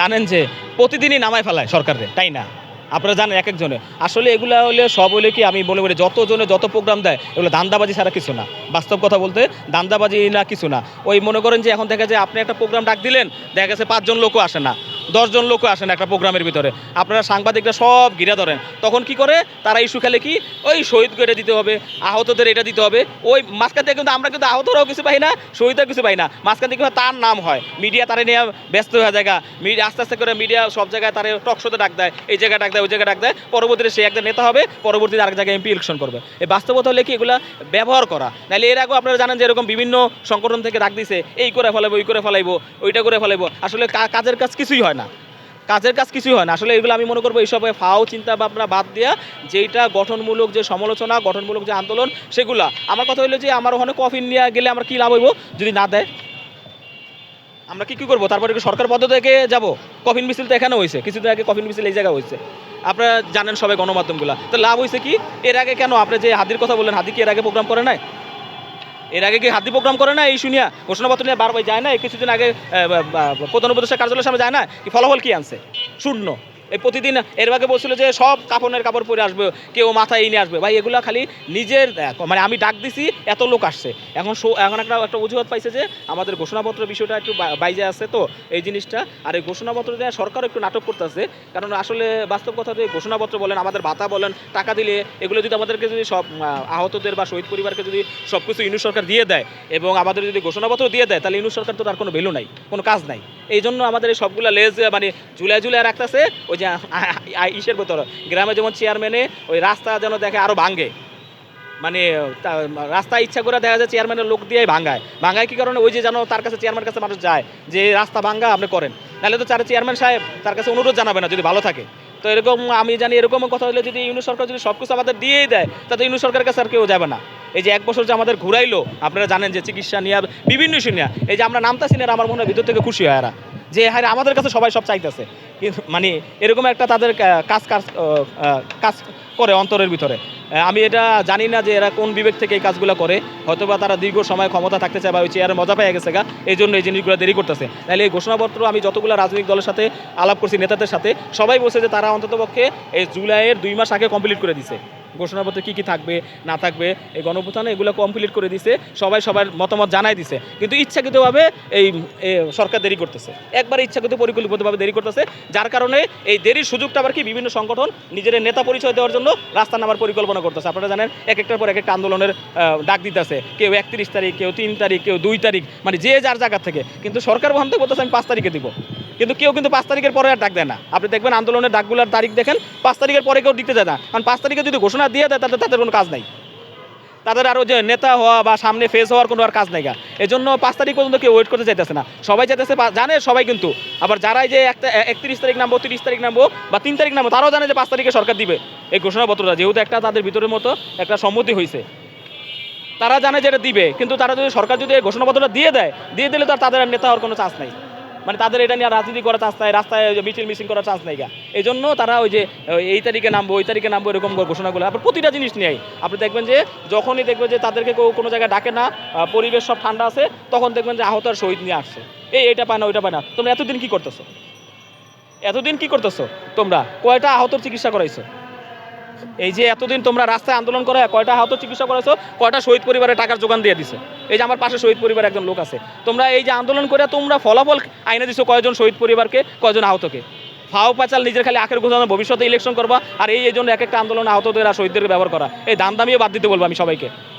জানেন যে প্রতিদিনই নামায় ফেলায় সরকারে তাই না? আপনারা জানেন এক একজনে। আসলে এগুলো হলে সব হলে কি আমি মনে করি যত জনে যত প্রোগ্রাম দেয়, এগুলো দান্দাবাজি ছাড়া কিছু না। বাস্তব কথা বলতে দান্দাবাজি না কিছু না। ওই মনে করেন যে এখন দেখা যায় আপনি একটা প্রোগ্রাম ডাক দিলেন, দেখা গেছে পাঁচজন লোকও আসে না। দশজন লোকও আসে না একটা প্রোগ্রামের ভিতরে। আপনারা সাংবাদিকরা সব ঘিরে ধরেন। তখন কি করে? তারা ইস্যু খেলে কি? ওই শহীদকে এটা দিতে হবে, আহতদের এটা দিতে হবে। ওই মাঝখান থেকে কিন্তু আমরা কিন্তু আহতরাও কিছু পাই না শহীদও কিছু পাই না। মাঝখান থেকে তার নাম হয়। মিডিয়া তারা নিয়ে ব্যস্ত হয়ে জায়গা। মিডিয়া আস্তে আস্তে করে মিডিয়া সব জায়গায় তারা টক শোতে ডাক দেয়। এই জায়গায় ডাক দেয়, ওই জায়গায় ডাক দেয়। পরবর্তীতে সে একজন নেতা হবে, পরবর্তীতে আরেক জায়গায় এমপি ইলেকশন করবে। এই বাস্তবতা হলে কি এগুলা ব্যবহার করা? নাহলে এর আগেও আপনারা জানেন যে এরকম বিভিন্ন সংগঠন থেকে ডাক দিছে, এই করে ফেলাইবো, ওই করে ফেলাইবো, ওইটা করে ফেলাইবো। আসলে কাজের কাজ কিছুই হয় না। কাজের কাজ কিছুই হয় না। আসলে এগুলো আমি মনে করব এইসব ফাও চিন্তা ভাবনা বাদ দেওয়া যেইটা গঠনমূলক যে সমালোচনা, গঠনমূলক যে আন্দোলন, সেগুলা। আমার কথা হলো যে আমার ওখানে কফি নিয়ে গেলে আমার কি লাভ হইব? যদি না দেয়? আমরা কি, কী করব? তারপরে সরকার পদ্ধতি থেকে যাব? কফিন মিছিল তো এখানে হয়েছে কিছুদিন আগে কফিন মিছিল এই জায়গায় হয়েছে আপনারা জানেন সবাই গণমাধ্যমগুলো। তো লাভ হয়েছে কি? এর আগে কেন? আপনি যে হাদির কথা বললেন, হাদি কি এর আগে প্রোগ্রাম করে নাই? এর আগে কি হাতি প্রোগ্রাম করে না? এই শুনিয়া ঘোষণাপত্র নিয়ে বারবার যায় না? কিছুদিন আগে প্রধান উপদেষ্টা কার্যালয়ের সামনে যায় না? কি ফলাফল কি আনছে? শূন্য। এই প্রতিদিন এর আগে বলছিল যে সব কাপড়ের কাপড় পরে আসবে, কেউ মাথায় নিয়ে আসবে। ভাই, এগুলো খালি নিজের মানে আমি ডাক দিছি, এত লোক আসছে। এখন এখন একটা একটা অজুহাত পাইছে যে আমাদের ঘোষণাপত্র বিষয়টা একটু বাইজে আছে তো, এই জিনিসটা। আর এই ঘোষণাপত্র দেওয়া সরকার একটু নাটক করতেছে, কারণ আসলে বাস্তব কথা যে ঘোষণাপত্র বলেন, আমাদের ভাতা বলেন, টাকা দিলে এগুলো যদি আমাদেরকে যদি সব আহতদের বা শহীদ পরিবারকে যদি সব কিছু ইউনিট সরকার দিয়ে দেয়, এবং আমাদের যদি ঘোষণাপত্র দিয়ে দেয়, তাহলে ইউনিট সরকার তো তার কোনো ভ্যালু নাই, কোনো কাজ নাই। এই জন্য আমাদের এই সবগুলা লেজ মানে জুলাই জুলাই রাখতেছে, ওই যে ইসের ভেতর। গ্রামে যেমন চেয়ারম্যানে ওই রাস্তা যেন দেখে আরও ভাঙ্গে। মানে রাস্তা ইচ্ছা করে দেখা যায় চেয়ারম্যানের লোক দিয়ে ভাঙ্গায়। ভাঙ্গায় কী কারণে? ওই যে যেন তার কাছে চেয়ারম্যান কাছে মানুষ যায়, যে রাস্তা ভাঙ্গা, আপনি করেন। নাহলে তো চার চেয়ারম্যান সাহেব তার কাছে অনুরোধ জানাবে না, যদি ভালো থাকে। তো এরকম, আমি জানি এরকম কথা হলে যদি ইউনিট সরকার যদি সব কিছু আমাদের দিয়েই দেয়, তাতে ইউনিট সরকারের কাছে আর কেউ যাবে না। এই যে এক বছর যে আমাদের ঘুরাইলো, আপনারা জানেন যে চিকিৎসা নিয়ে, বিভিন্ন ইস্যু নিয়ে, এই যে আমরা নামতাছি না আমার মনে হয় ভিতর থেকে খুশি হয় এরা। যে হ্যাঁ আমাদের কাছে সবাই সব চাইতেছে। মানে এরকম একটা তাদের কাজ কাজ কাজ করে অন্তরের ভিতরে। আমি এটা জানি না যে এরা কোন বিবেক থেকে এই কাজগুলো করে। হয়তো বা তারা দীর্ঘ সময় ক্ষমতা থাকতে চায় বা ওই চেয়ারে মজা পেয়ে গেছে গা, এই জন্য এই জিনিসগুলো দেরি করতেছে। তাহলে এই ঘোষণাপত্র আমি যতগুলো রাজনৈতিক দলের সাথে আলাপ করছি, নেতাদের সাথে, সবাই বলছে যে তারা অন্ততপক্ষে এই জুলাইয়ের দুই মাস আগে কমপ্লিট করে দিছে। ঘোষণাপত্রে কী কী থাকবে, না থাকবে, এই গণপ্রথানে এগুলো কমপ্লিট করে দিছে, সবাই সবার মতামত জানাই দিছে। কিন্তু ইচ্ছাকৃতভাবে এই সরকার দেরি করতেছে। একবার ইচ্ছাকৃত পরিকল্পিতভাবে দেরি করতেছে, যার কারণে এই দেরির সুযোগটা আবার কি বিভিন্ন সংগঠন নিজের নেতা পরিচয় দেওয়ার জন্য রাস্তা নামার পরিকল্পনা করতেছে। আপনারা জানেন এক একটার পর এক একটা আন্দোলনের ডাক দিতেছে। কেউ একত্রিশ তারিখ, কেউ তিন তারিখ, কেউ দুই তারিখ মানে যে যার জায়গা থেকে। কিন্তু সরকার ভাবতে বলতেছে আমি পাঁচ তারিখে দিব। কিন্তু কেউ কিন্তু পাঁচ তারিখের পরে আর ডাক দেয় না। আপনি দেখবেন আন্দোলনের ডাকগুলোর তারিখ দেখেন, পাঁচ তারিখের পরে কেউ দিতে যায় না। কারণ পাঁচ তারিখে যদি ঘোষণা দিয়ে দেয় তাদের তাদের কোনো কাজ নাই। তাদের আরও যে নেতা হওয়া বা সামনে ফেস হওয়ার কোনো আর কাজ নাই গা। এই জন্য পাঁচ তারিখ পর্যন্ত কেউ ওয়েট করতে চাইতেছে না। সবাই চাইতেছে জানে সবাই কিন্তু। আবার যারাই যে একটা একত্রিশ তারিখ নামবো, তিরিশ তারিখ নামবো বা তিন তারিখ নামবো, তারাও জানে যে পাঁচ তারিখে সরকার দিবে। এই ঘোষণাপত্রটা যেহেতু একটা তাদের ভিতরের মতো একটা সম্মতি হয়েছে তারা জানে যে এটা দিবে, কিন্তু তারা যদি সরকার যদি এই ঘোষণাপত্রটা দিয়ে দেয়, দিয়ে দিলে তো আর তাদের নেতা হওয়ার কোনো চান্স নাই। মানে তাদের এটা নিয়ে রাজনীতি করার চান্স নাই, রাস্তায় মিছিল মিছিল করার চান্স নাই এই জন্য তারা ওই যে এই তারিখে নামবো, ওই তারিখে নামবো, এরকম ঘোষণাগুলো আবার প্রতিটা জিনিস নিয়েই আপনি দেখবেন যে, যখনই দেখবেন যে তাদেরকে কেউ কোনো জায়গায় ডাকে না পরিবেশ সব ঠান্ডা আছে, তখন দেখবেন যে আহত আর শহীদ নিয়ে আসছে। এই, এটা পায় না, ওইটা পায় না। তোমরা এতদিন কি করতেছো? এতদিন কি করতেছো? তোমরা কয়টা আহতর চিকিৎসা করাইছো? এই যে এতদিন তোমরা রাস্তায় আন্দোলন করে কয়টা আহত চিকিৎসা করেছ, কয়টা শহীদ পরিবারে টাকার যোগান দিয়ে দিছে? এই যে আমার পাশে শহীদ পরিবার একজন লোক আছে। তোমরা এই যে আন্দোলন করে তোমরা ফলাফল আইনে দিছো কয়জন শহীদ পরিবারকে, কয়জন আহতকে? ফাও পাচাল, নিজের খালি আখের ঘোষণা ভবিষ্যতে ইলেকশন করবা, আর এই জন্য এক একটা আন্দোলন আহতদের আর শহীদদের ব্যবহার করা। এই দাম দামিয়ে বাদ দিতে বলব আমি সবাইকে।